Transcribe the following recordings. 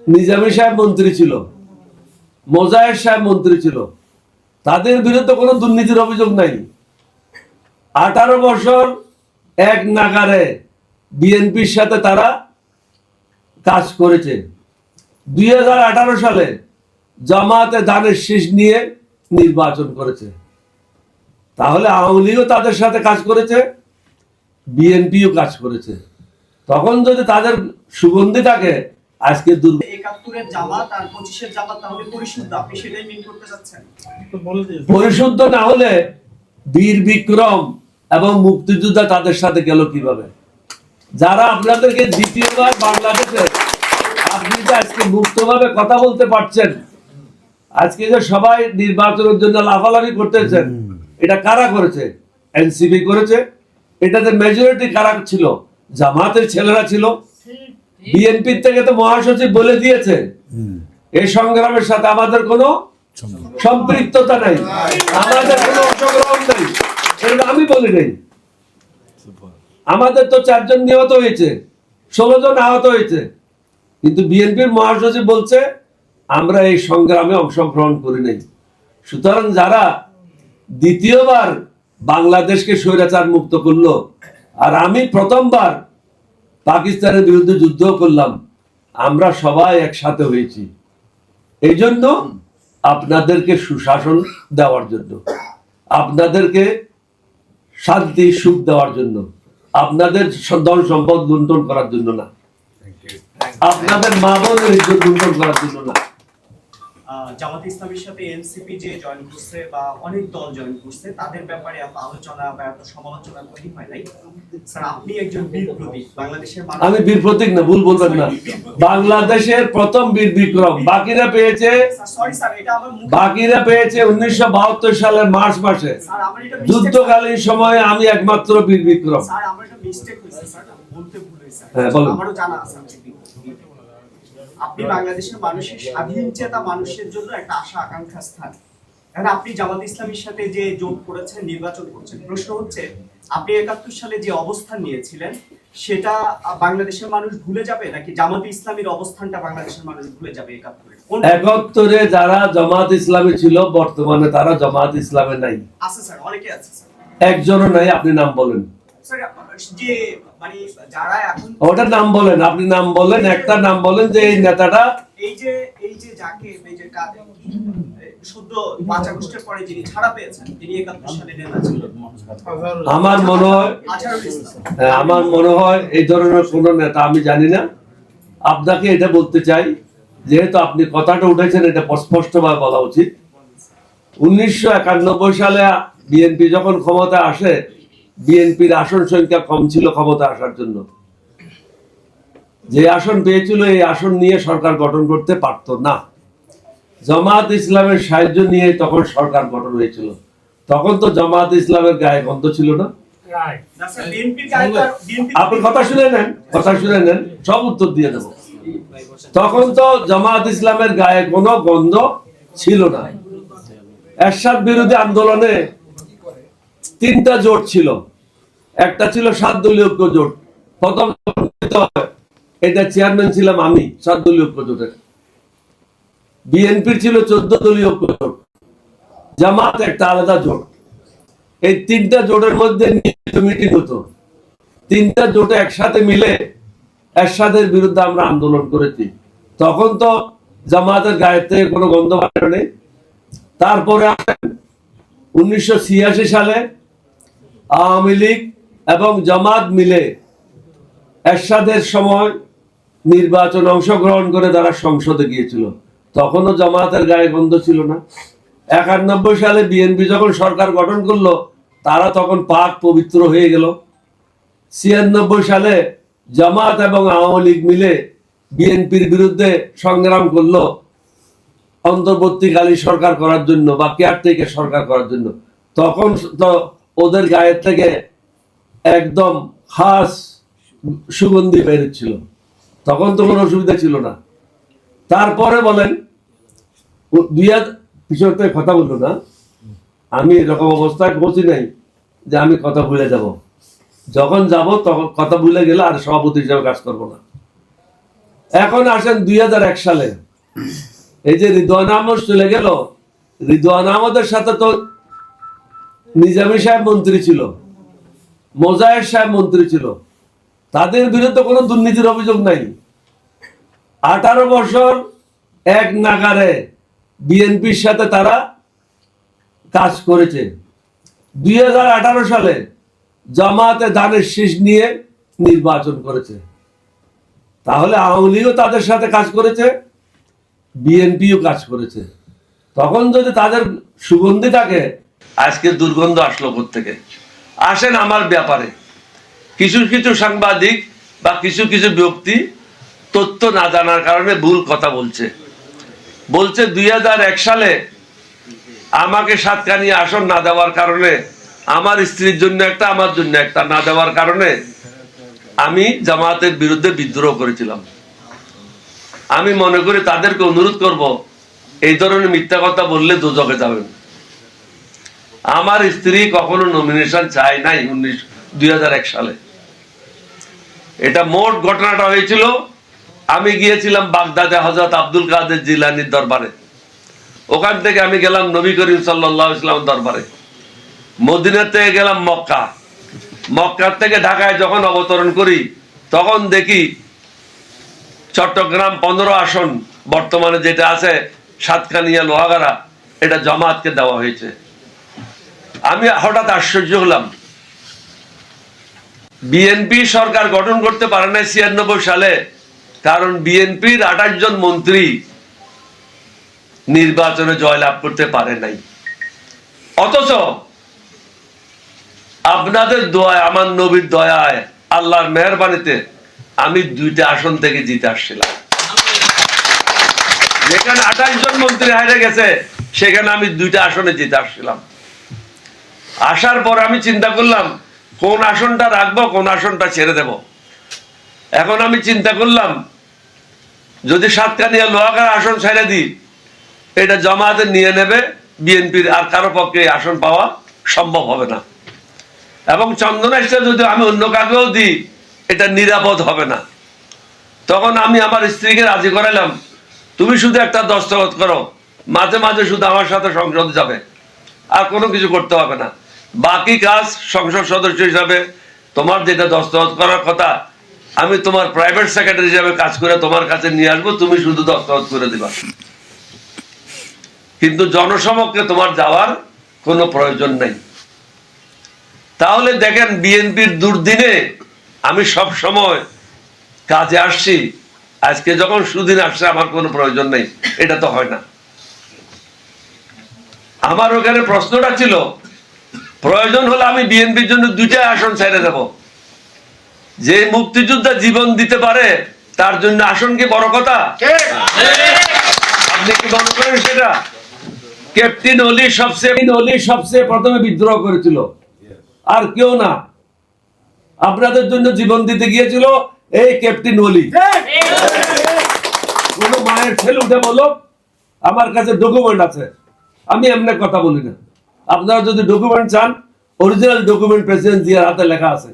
নিজামী সাহেব মন্ত্রী ছিল, মোজাহের সাহেব মন্ত্রী ছিল। তাদের বিরুদ্ধে কোনো দুর্নীতির অভিযোগ নাই। আঠারো বছর এক নাগারে বিএনপির সাথে তারা কাজ করেছে। দুই সালে জামাতে দানের শীষ নিয়ে নির্বাচন করেছে। তাহলে আওয়ামী লীগও তাদের সাথে কাজ করেছে, বিএনপিও কাজ করেছে। তখন যদি তাদের সুগন্ধি থাকে, আজকে দুর্গ একাত্তরের জামাত আর পঁচিশের জামাত তাহলে পরিশুদ্ধ? আপনি সেটাই মিন করতে চাচ্ছেন? পরিশুদ্ধ না হলে বীর বিক্রম এবং মুক্তিযোদ্ধা তাদের সাথে গেল কীভাবে? যারা আপনাদেরকে দ্বিতীয়বার বাংলাদেশে আপনি যে আজকে মুক্তভাবে কথা বলতে পারছেন আজকে যে সবাই নির্বাচনের জন্য লাফালাফি করতেছেন এটা কারা করেছে? এনসিপি করেছে। এটাতে মেজরিটি কারা ছিল? জামাতের ছেলেরা ছিল। বিএনপির থেকে তো মহাসচিব বলে দিয়েছে এই সংগ্রামের সাথে আমাদের কোনো সম্পৃক্ততা নেই। আমাদের কোনো অংশগ্রহণ নেই। আমি বলি নেই। আমাদের তো চারজন নিহত হয়েছে ষোলো জন আহত হয়েছে। কিন্তু বিএনপির মহাসচিব বলছে আমরা এই সংগ্রামে অংশগ্রহণ করি নাই। সুতরাং যারা দ্বিতীয়বার বাংলাদেশকে স্বৈরাচার মুক্ত করল আর আমি প্রথমবার পাকিস্তানের বিরুদ্ধে যুদ্ধ করলাম। আমরা সবাই একসাথে হয়েছি। এই জন্য আপনাদেরকে সুশাসন দেওয়ার জন্য, আপনাদেরকে শান্তি, সুখ দেওয়ার জন্য, আপনাদের ধন সম্পদ লুণ্ঠন করার জন্য না। আপনাদের মা বোনের লুণ্ঠন করার জন্য না। জামাত ইসলামের সাথে এনসিপি যে জয়েন করছে বা অনেক দল জয়েন করছে তাদের ব্যাপারে এত আলোচনা বা এত সমালোচনা তৈরি হয় নাই। স্যার আপনি একজন বীর প্রতীক বাংলাদেশের আমি বীর প্রতীক না ভুল বলবেন না। বাংলাদেশের প্রথম বীর বিক্রম। বাকিরা পেয়েছে বাকিরা পেয়েছে উনিশশো বাহাত্তর সালের মার্চ মাসে। যুদ্ধকালীন সময়ে আমি একমাত্র বীর বিক্রম। হ্যাঁ, বলুন। আমারও জানা আছে আপনি বাংলাদেশের মানুষের স্বাধীন চেতা মানুষের জন্য একটা আশা আকাঙ্ক্ষা স্থান। এখন আপনি জামাত ইসলামীর সাথে যে জোট করেছেন নির্বাচন করছেন প্রশ্ন হচ্ছে আপনি একাত্তর সালে যে অবস্থান নিয়েছিলেন সেটা বাংলাদেশের মানুষ ভুলে যাবে? নাকি জামাত ইসলামীর অবস্থানটা বাংলাদেশের মানুষ ভুলে যাবে একাত্তরে? একাত্তরে যারা জামাত ইসলামী ছিল বর্তমানে তারা জামাত ইসলামে নাই। আছে স্যার অনেকে আছে স্যার। একজনও নাই আপনি নাম বলেন। স্যার যে মানে নাম বলেন আপনি নাম বলেন একটা নাম বলেন যে এই নেতাটা এই যে এই যে যাকে এই যে কাদের শুদ্ধ পাঁচ আগস্টের পরে যিনি ছাড়া পেয়েছেন যিনি একাত্তর সালে নেতা ছিলেন। আমার মনে হয় হ্যাঁ, আমার মনে হয় এই ধরনের কোনো নেতা আমি জানি না। আপনাকে এটা বলতে চাই যেহেতু আপনি কথাটা উঠেছেন এটা স্পষ্টভাবে বলা উচিত। উনিশশো একানব্বই সালে বিএনপি যখন ক্ষমতা আসে বিএনপির আসন সংখ্যা কম ছিল ক্ষমতা আসার জন্য। যে আসন পেয়েছিল এই আসন নিয়ে সরকার গঠন করতে পারতো না। জামাত ইসলামের সাহায্য নিয়ে তখন সরকার গঠন হয়েছিল। তখন তো জামাত ইসলামের গায়ে গন্ধ ছিল না। আপনি কথা শুনে নেন কথা শুনে নেন সব উত্তর দিয়ে দেবো। তখন তো জামাত ইসলামের গায়ে কোনো গন্ধ ছিল না। এরশাদ বিরোধী আন্দোলনে তিনটা জোট ছিল। একটা ছিল সাত দলীয় ঐক্য জোট প্রথম এটা চেয়ারম্যান ছিলাম আমি সাত দলীয় ঐক্য জোটের বিএনপির ছিল চোদ্দ দলীয় ঐক্য জোট জামাত একটা আলাদা জোট। এই তিনটা জোটের মধ্যে মিটিং হতো। তিনটা জোটে একসাথে মিলে এরশাদের বিরুদ্ধে আমরা আন্দোলন করেছি। তখন তো জামাতের গায়ের থেকে কোনো গন্ধ নেই। তারপরে আসেন উনিশশো ছিয়াশি সালে আওয়ামী লীগ এবং জামাত মিলে এরশাদের সময় নির্বাচন অংশগ্রহণ করে তারা সংসদে গিয়েছিল। তখনও জামাতের গায়ে গন্ধ ছিল না। একানব্বই সালে বিএনপি যখন সরকার গঠন করল, তারা তখন পাক পবিত্র হয়ে গেল। ছিয়ানব্বই সালে জামাত এবং আওয়ামী লীগ মিলে বিএনপির বিরুদ্ধে সংগ্রাম করল অন্তর্বর্তীকালীন সরকার করার জন্য বা কেয়ারটেকার সরকার করার জন্য। তখন তো ওদের গায়ের থেকে একদম খাস সুগন্ধি বেরোচ্ছিল। তখন তো কোনো অসুবিধা ছিল না। তারপরে বলেন দুই হাজার পিছনে কথা বলল না। আমি এরকম অবস্থায় পৌঁছি নাই যে আমি কথা ভুলে যাব। যখন যাব তখন কথা ভুলে গেলে আর সভাপতি হিসাবে কাজ করব না। এখন আসেন দুই হাজার এক সালে। এই যে রিদওয়ান আহমদ চলে গেল। রিদওয়ান আহমদের সাথে তো নিজামী সাহেব মন্ত্রী ছিল, মোজাহের সাহেব মন্ত্রী ছিল। তাদের বিরুদ্ধে কোনো দুর্নীতির অভিযোগ নাই। আঠারো বছর এক নাগারে বিএনপির সাথে তারা কাজ করেছে। দুই হাজার আঠারো সালে জামাতে দানের শীষ নিয়ে নির্বাচন করেছে। তাহলে আওয়ামী লীগও তাদের সাথে কাজ করেছে, বিএনপিও কাজ করেছে। তখন যদি তাদের সুগন্ধি থাকে আজকে দুর্গন্ধ আসলো থেকে আসেন আমার ব্যাপারে। কিছু কিছু সাংবাদিক বা কিছু কিছু ব্যক্তি তথ্য না জানার কারণে ভুল কথা বলছে। বলছে, দুই হাজার এক সালে আমাকে সাতকানি আসন না দেওয়ার কারণে, আমার স্ত্রীর জন্য একটা, আমার জন্য একটা না দেওয়ার কারণে আমি জামাতের বিরুদ্ধে বিদ্রোহ করেছিলাম। আমি মনে করি তাদেরকে অনুরোধ করব, এই ধরনের মিথ্যা কথা বললে দুজকে যাবেন। আমার স্ত্রী কখনো নমিনেশন চায় নাই উনিশ, দুই সালে। এটা মোট ঘটনাটা হয়েছিল, আমি গিয়েছিলাম বাগদাদে হজরত আব্দুল কাদের জিলানির দরবারে। ওখান থেকে আমি গেলাম নবী করিম সাল্লাহ ইসলাম দরবারে। মদিনার থেকে গেলাম মক্কা। মক্কার থেকে ঢাকায় যখন অবতরণ করি, তখন দেখি চট্টগ্রাম পনেরো আসন, বর্তমানে যেটা আছে সাতকানিয়া লোহাগাড়া, এটা জামাতকে দেওয়া হয়েছে। আমি হঠাৎ আশ্চর্য হলাম। বিএনপি সরকার গঠন করতে পারে না ছিয়ানব্বই সালে। কারণ বিএনপির আঠাশ জন মন্ত্রী নির্বাচনে জয়লাভ করতে পারে নাই। অথচ আপনাদের দোয়ায়, আমার নবীর দয়ায়, আল্লাহর মেহরবানিতে আমি দুইটা আসন থেকে জিতে আসছিলাম। যেখানে আঠাশ জন মন্ত্রী হারে গেছে, সেখানে আমি দুইটা আসনে জিতে আসছিলাম। আসার পর আমি চিন্তা করলাম, কোন আসনটা রাখব, কোন আসনটা ছেড়ে দেব। এখন আমি চিন্তা করলাম, যদি সাতকানিয়া লোহাকার আসন ছেড়ে দিই, এটা জমাতে নিয়ে নেবে, বিএনপির আর কারও পক্ষে আসন পাওয়া সম্ভব হবে না। এবং চন্দনাইশটা যদি আমি অন্য কাকেও দিই, এটা নিরাপদ হবে না। তখন আমি আমার স্ত্রীকে রাজি করালাম, তুমি শুধু একটা দস্তখত করো, মাঝে মাঝে শুধু আমার সাথে সংসদ যাবে, আর কোনো কিছু করতে হবে না। বাকি কাজ সংসদ সদস্য হিসাবে তোমার যেটা দস্তখত করার কথা, আমি তোমার প্রাইভেট সেক্রেটারি হিসাবে কাজ করে তোমার কাছে নিয়ে আসব, তুমি শুধু দস্তখত করে দিবা। কিন্তু জনসমক্ষে তোমার যাওয়ার কোনো প্রয়োজন নেই। তাহলে দেখেন, বিএনপির দুর্দিনে আমি সব সময় কাজে আসছি, আজকে যখন সুদিন আসছে আমার কোনো প্রয়োজন নেই, এটা তো হয় না। আমার ওখানে প্রশ্নটা ছিল প্রয়োজন হলে আমি বিএনপির জন্য দুইটা আসন ছেড়ে দেব। যে মুক্তিযোদ্ধা জীবন দিতে পারে তার জন্য আসন কি বড় কথা? আপনি কি মনে করেন সেটা? ক্যাপ্টেন অলি সবচেয়ে অলি সবচেয়ে প্রথমে বিদ্রোহ করেছিল। আর কেউ না। আপনাদের জন্য জীবন দিতে গিয়েছিল এই ক্যাপ্টেন অলি। কোন মায়ের ছেলে উঠে বলো আমার কাছে ডকুমেন্ট আছে। আমি এমনি কথা বলি না। আপনারা যদি ডকুমেন্ট চান অরিজিনাল ডকুমেন্ট প্রেসিডেন্ট জিয়ার হাতে লেখা আছে।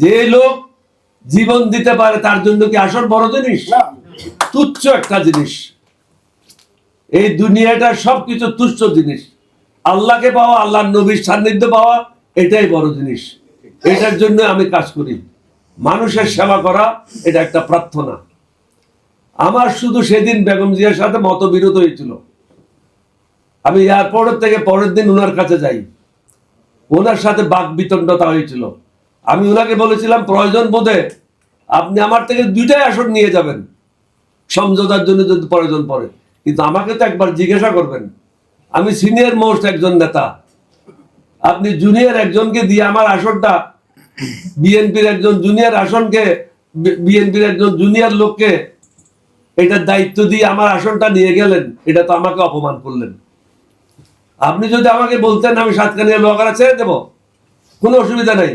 যে লোক জীবন দিতে পারে তার জন্য কি আসল বড় জিনিস? তুচ্ছ একটা জিনিস। এই দুনিয়াটা সবকিছু তুচ্ছ জিনিস। আল্লাহকে পাওয়া আল্লাহর নবীর সান্নিধ্য পাওয়া এটাই বড় জিনিস। এটার জন্য আমি কাজ করি। মানুষের সেবা করা এটা একটা প্রার্থনা। আমার শুধু সেদিন বেগম জিয়ার সাথে মতবিরোধ হয়েছিল। আমি এয়ারপোর্টের থেকে পরের দিন ওনার কাছে যাই। ওনার সাথে বাক বিতণ্ডতা হয়েছিল। আমি ওনাকে বলেছিলাম, প্রয়োজন বোধে আপনি আমার থেকে দুইটাই আসন নিয়ে যাবেন। সমঝোতার জন্য যদি প্রয়োজন পড়ে। কিন্তু আমাকে তো একবার জিজ্ঞাসা করবেন, আমি সিনিয়র মোস্ট একজন নেতা। আপনি জুনিয়র একজনকে দিয়ে আমার আসনটা বিএনপির একজন জুনিয়র আসনকে বিএনপির একজন জুনিয়র লোককে, এটার দায়িত্ব দিয়ে আমার আসনটা নিয়ে গেলেন। এটা তো আমাকে অপমান করলেন। আপনি যদি আমাকে বলতেন আমি সাতকানিয়া লোহাগাড়া ছেড়ে দেবো, কোনো অসুবিধা নেই।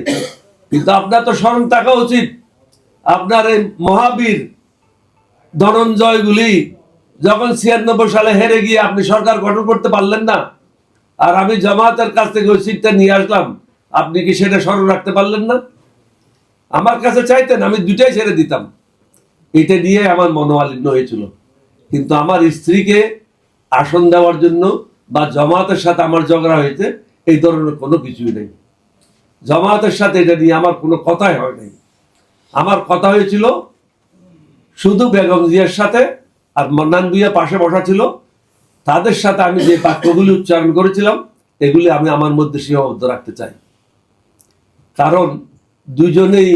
কিন্তু আপনার তো স্মরণ থাকা উচিত। আপনার এই মহাবীর ধনঞ্জয়গুলি যখন ছিয়ানব্বই সালে হেরে গিয়ে আপনি সরকার গঠন করতে পারলেন না, আর আমি জামাতের কাছ থেকে ওই সিটটা নিয়ে আসলাম, আপনি কি সেটা স্মরণ রাখতে পারলেন না? আমার কাছে চাইতেন আমি দুটাই ছেড়ে দিতাম। এটা নিয়ে আমার মনোমালিন্য হয়েছিল। কিন্তু আমার স্ত্রীকে আসন দেওয়ার জন্য বা জামাতের সাথে আমার ঝগড়া হয়েছে, এই ধরনের কোনো কিছুই নেই। জমাতের সাথে এটা নিয়ে আমার কোনো কথাই হয় নাই। আমার কথা হয়েছিল, শুধু বেগম জিয়ার সাথে আর মন্নান ভুইয়া পাশে বসা ছিল, তাদের সাথে আমি যে বাক্যগুলি উচ্চারণ করেছিলাম, এগুলি আমি আমার মধ্যে সীমাবদ্ধ রাখতে চাই। কারণ দুজনেই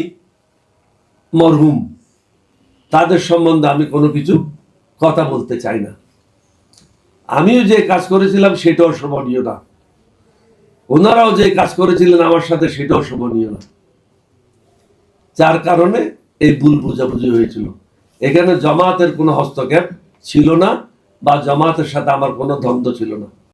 মরহুম। তাদের সম্বন্ধে আমি কোনো কিছু কথা বলতে চাই না। আমিও যে কাজ করেছিলাম সেটাও শোভনীয় না। ওনারাও যে কাজ করেছিলেন আমার সাথে সেটাও শোভনীয় না। যার কারণে এই ভুল বুঝাবুঝি হয়েছিল। এখানে জমাতের কোনো হস্তক্ষেপ ছিল না বা জমাতের সাথে আমার কোনো দ্বন্দ্ব ছিল না।